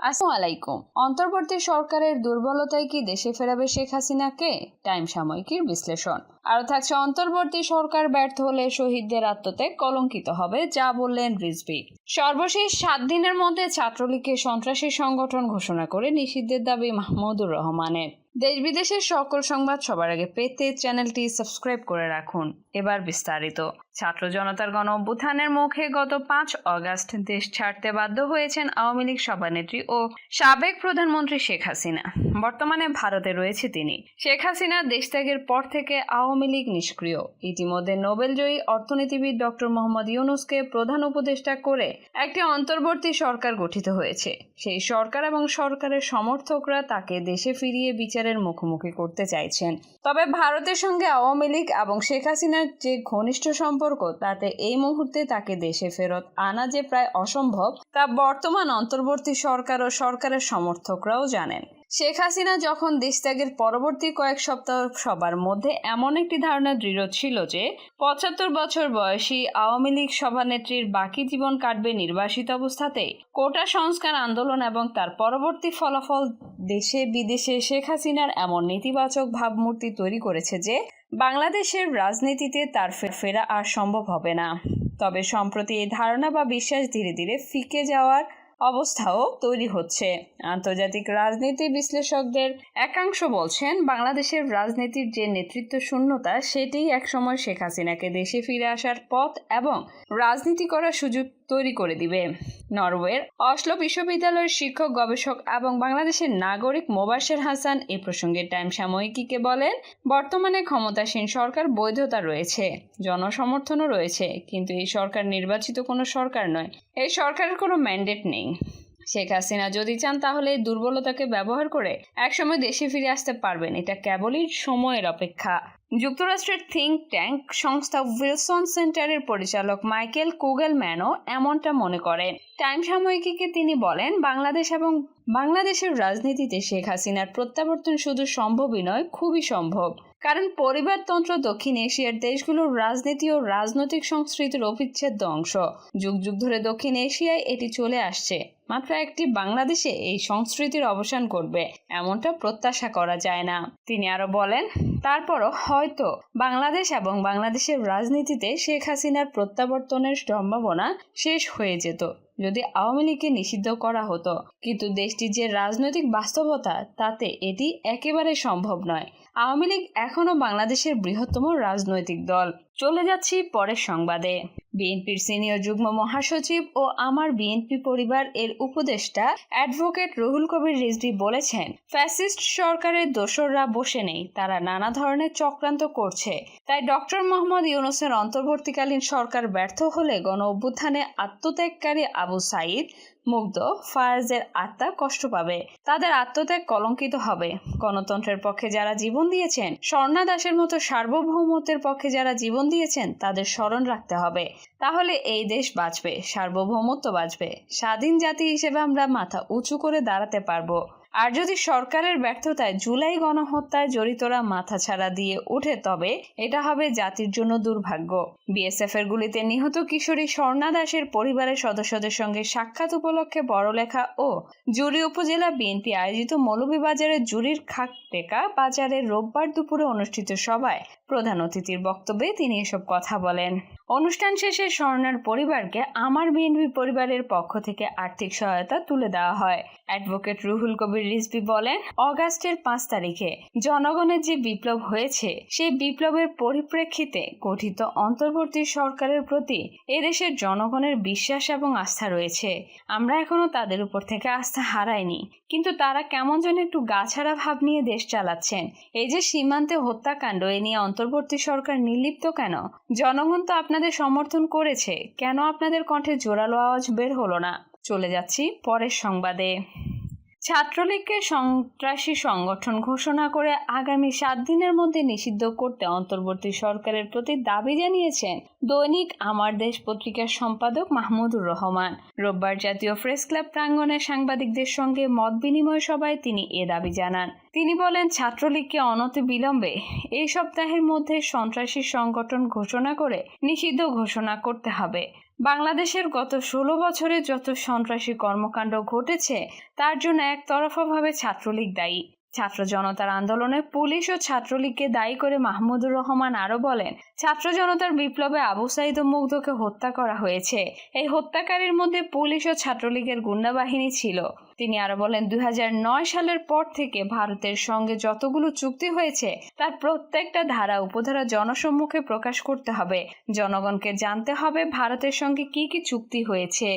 আসসালামু আলাইকুম। অন্তর্বর্তী সরকারের দুর্বলতায় কি দেশে ফেরাবে শেখ হাসিনাকে? টাইম সাময়িকীর বিশ্লেষণ। আরও থাকছে, অন্তর্বর্তী সরকার ব্যর্থ হলে শহীদদের আত্মত্যাগ কলঙ্কিত হবে, যা বললেন রিজভি। সর্বশেষ সাত দিনের মধ্যে ছাত্রলীগকে সন্ত্রাসী সংগঠন ঘোষণা করে নিষিদ্ধের দাবি মাহমুদুর রহমানের। দেশ বিদেশের সকল সংবাদ সবার আগে পেতে চ্যানেলটি সাবস্ক্রাইব করে রাখুন। এবার বিস্তারিত। ছাত্র জনতার গণ অভ্যুত্থানের মুখে গত পাঁচ অগাস্ট দেশ ছাড়তে বাধ্য হয়েছেন আওয়ামী লীগ সভানেত্রী ও সাবেক প্রধানমন্ত্রী শেখ হাসিনা। বর্তমানে ভারতে রয়েছে তিনি। শেখ হাসিনা দেশ ত্যাগের পর থেকে আওয়ামী লীগ নিষ্ক্রিয়। ইতিমধ্যে নোবেলজয়ী অর্থনীতিবিদ ডক্টর মোহাম্মদ ইউনুসকে প্রধান উপদেষ্টা করে একটি অন্তর্বর্তী সরকার গঠিত হয়েছে। সেই সরকার এবং সরকারের সমর্থকরা তাকে দেশে ফিরিয়ে বিচারের মুখোমুখি করতে চাইছেন। তবে ভারতের সঙ্গে আওয়ামী লীগ এবং শেখ হাসিনার যে ঘনিষ্ঠ সম্পর্ক, তাতে এই মুহূর্তে তাকে দেশে ফেরত আনা যে প্রায় অসম্ভব, তা বর্তমান অন্তর্বর্তী সরকার ও সরকারের সমর্থকরাও জানেন। শেখ হাসিনা যখন দেশত্যাগের পরবর্তী কয়েক সপ্তাহ সবার মধ্যে এমন একটি ধারণা দৃঢ় ছিল যে, পঁচাত্তর বছর বয়সী আওয়ামী লীগ সভানেত্রীর বাকি জীবন কাটবে নির্বাসিত অবস্থাতেই কোটা সংস্কার আন্দোলন এবং তার পরবর্তী ফলাফল দেশে বিদেশে শেখ হাসিনার এমন নেতিবাচক ভাবমূর্তি তৈরি করেছে যে, বাংলাদেশের রাজনীতিতে তার ফেরা আর সম্ভব হবে না। তবে সম্প্রতি এই ধারণা বা বিশ্বাস ধীরে ধীরে ফিকে যাওয়ার অবস্থাও তৈরি হচ্ছে। আন্তর্জাতিক রাজনীতি বিশ্লেষকদের একাংশ বলছেন, বাংলাদেশের রাজনীতির যে নেতৃত্ব শূন্যতা সেটিই একসময় শেখ হাসিনাকে দেশে ফিরে আসার পথ এবং রাজনীতি করার সুযোগ তৈরি করে দিবে। নরওয়ের অসলো বিশ্ববিদ্যালয়ের শিক্ষক, গবেষক এবং বাংলাদেশের নাগরিক মোবাশের হাসান এ প্রসঙ্গে টাইম সাময়িকীকে বলেন, বর্তমানে ক্ষমতাসীন সরকার বৈধতা রয়েছে, জনসমর্থনও রয়েছে, কিন্তু এই সরকার নির্বাচিত কোনো সরকার নয়। এই সরকারের কোনো ম্যান্ডেট নেই। শেখ হাসিনা যদি চান তাহলে এই দুর্বলতাকে ব্যবহার করে একসময় দেশে ফিরে আসতে পারবেন। এটা কেবলই সময়ের অপেক্ষা। যুক্তরাষ্ট্রের থিঙ্ক ট্যাঙ্ক সংস্থা উইলসন সেন্টারের পরিচালক মাইকেল কুগেলম্যানও এমনটা মনে করেন। টাইম সাময়িকীকে তিনি বলেন, বাংলাদেশ এবং বাংলাদেশের রাজনীতিতে শেখ হাসিনার প্রত্যাবর্তন শুধু সম্ভবই নয়, খুবই সম্ভব। কারণ পরিবারতন্ত্র দক্ষিণ এশিয়ার দেশগুলোর রাজনীতি ও রাজনৈতিক সংস্কৃতির অবিচ্ছেদ্য অংশ। যুগ যুগ ধরে দক্ষিণ এশিয়ায় এটি চলে আসছে। মাত্র একটি বাংলাদেশে এই সংস্কৃতির অবসান করবে এমনটা প্রত্যাশা করা যায় না। তিনি আরও বলেন, তারপরও হয়তো বাংলাদেশ এবং বাংলাদেশের রাজনীতিতে শেখ হাসিনার প্রত্যাবর্তনের সম্ভাবনা শেষ হয়ে যেত, যদি আওয়ামী লীগকে নিষিদ্ধ করা হতো। কিন্তু দেশটির যে রাজনৈতিক বাস্তবতা, তাতে এটি একেবারে সম্ভব নয়। আওয়ামী লীগ এখনও বাংলাদেশের বৃহত্তম রাজনৈতিক দল। চলে যাচ্ছি পরের সংবাদে। বিএনপির সিনিয়র যুগ্ম মহাসচিব ও আমার বিএনপি পরিবার এর উপদেষ্টা অ্যাডভোকেট রুহুল কবির রিজভি বলেছেন, ফ্যাসিস্ট সরকারের দোসররা বসে নেই, তারা নানা ধরনের চক্রান্ত করছে। তাই ডক্টর মোহাম্মদ ইউনুসের অন্তর্বর্তীকালীন সরকার ব্যর্থ হলে গণ অভ্যুত্থানে আত্মত্যাগকারী আবু সাইদ মুগ্ধ ফায়াজের আত্মা কষ্ট পাবে। তাদের আত্মত্যাগ কলঙ্কিত হবে। গণতন্ত্রের পক্ষে যারা জীবন দিয়েছেন, স্বর্ণা দাসের মতো সার্বভৌমত্বের পক্ষে যারা জীবন দিয়েছেন, তাদের স্মরণ রাখতে হবে। তাহলে এই দেশ বাঁচবে, সার্বভৌমত্ব বাঁচবে। স্বাধীন জাতি হিসেবে আমরা মাথা উঁচু করে দাঁড়াতে পারব। আর যদি সরকারের ব্যর্থতায় জুলাই গণহত্যায় জড়িতরা মাথা ছাড়া দিয়ে ওঠে, তবে এটা হবে জাতির জন্য দুর্ভাগ্য। বিএসএফ এর গুলিতে নিহত কিশোরী স্বর্ণা দাসের পরিবারের সদস্যদের সঙ্গে সাক্ষাৎ উপলক্ষে বড়লেখা ও জুড়ি উপজেলা বিএনপি আয়োজিত মৌলভীবাজারের জুরির খাক টেকা বাজারে রোববার দুপুরে অনুষ্ঠিত সভায় প্রধান অতিথির বক্তব্যে তিনি এসব কথা বলেন। অনুষ্ঠান শেষে স্বর্ণার পরিবারকে আমার বিএনপি পরিবারের পক্ষ থেকে আর্থিক সহায়তা তুলে দেওয়া হয়। অ্যাডভোকেট রুহুল কবির রিজভি বলেন, অগাস্টের পাঁচ তারিখে জনগণের যে বিপ্লব হয়েছে, সেই বিপ্লবের পরিপ্রেক্ষিতে গঠিত অন্তর্বর্তী সরকারের প্রতি এদেশের জনগণের বিশ্বাস এবং আস্থা রয়েছে। আমরা এখনও তাদের উপর থেকে আস্থা হারাইনি, কিন্তু তারা কেমন যেন একটু গাছাড়া ভাব নিয়ে দেশ চালাচ্ছেন। এই যে সীমান্তে হত্যাকাণ্ড, এ নিয়ে অন্তর্বর্তী সরকার নির্লিপ্ত কেন? জনগণ তো আপনাদের সমর্থন করেছে। কেন আপনাদের কণ্ঠে জোরালো আওয়াজ বের হলো না? চলে যাচ্ছি পরের সংবাদে। ছাত্রলীগকে সন্ত্রাসী সংগঠন ঘোষণা করে আগামী সাত দিনের মধ্যে নিষিদ্ধ করতে অন্তর্বর্তী সরকারের প্রতি দাবি জানিয়েছেন দৈনিক আমার দেশ পত্রিকার সম্পাদক মাহমুদুর রহমান। রোববার জাতীয় প্রেস ক্লাব প্রাঙ্গণে সাংবাদিকদের সঙ্গে মত বিনিময় সভায় তিনি এ দাবি জানান। তিনি বলেন, ছাত্রলীগকে অনতি বিলম্বে এই সপ্তাহের মধ্যে সন্ত্রাসী সংগঠন ঘোষণা করে নিষিদ্ধ ঘোষণা করতে হবে। বাংলাদেশের গত ষোলো বছরে যত সন্ত্রাসী কর্মকাণ্ড ঘটেছে তার জন্য একতরফাভাবে ছাত্রলীগ দায়ী। ছাত্র জনতার আন্দোলনে পুলিশ ও ছাত্রলীগকে দায়ী করে মাহমুদুর রহমান আরও বলেন, ছাত্র জনতার বিপ্লবে আবু সাইদ মুগ্ধকে হত্যা করা হয়েছে। এই হত্যাকারীর মধ্যে পুলিশ ও ছাত্রলীগের গুন্ডা বাহিনী ছিল। তিনি আরও বলেন, দুই হাজার নয় সালের পর থেকে ভারতের সঙ্গে যতগুলো চুক্তি হয়েছে, তার প্রত্যেকটা ধারা উপধারা জনসম্মুখে প্রকাশ করতে হবে। জনগণকে জানতে হবে ভারতের সঙ্গে কি কি চুক্তি হয়েছে।